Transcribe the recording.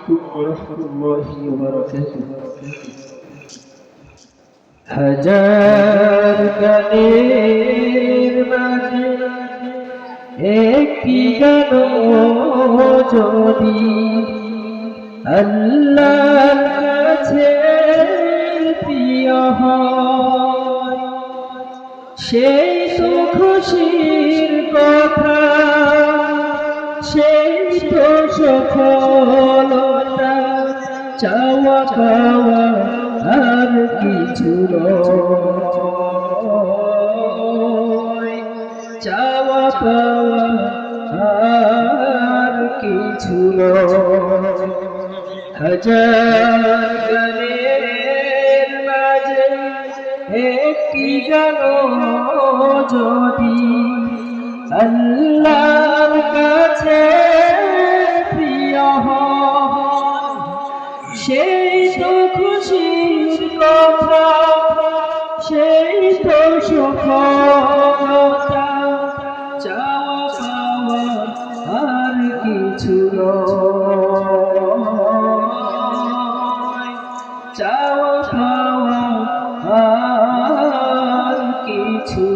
عليكم ورحمة الله وبركاته হাজার গানের মাঝে একটি গান যদি আল্লাহর কাছে প্রিয় হয় সেই তো খুশির কথা সেই তো সফলতা, চাওয়া পাওয়া আর কিছু চাওয়া পাওয়া আর কিছু নয়। হাজার মাঝে একটি যদি আল্লাহর কাছে সেই তো খুশির সেই তো পাওয়া আর কিছু পাওয়া আর কিছু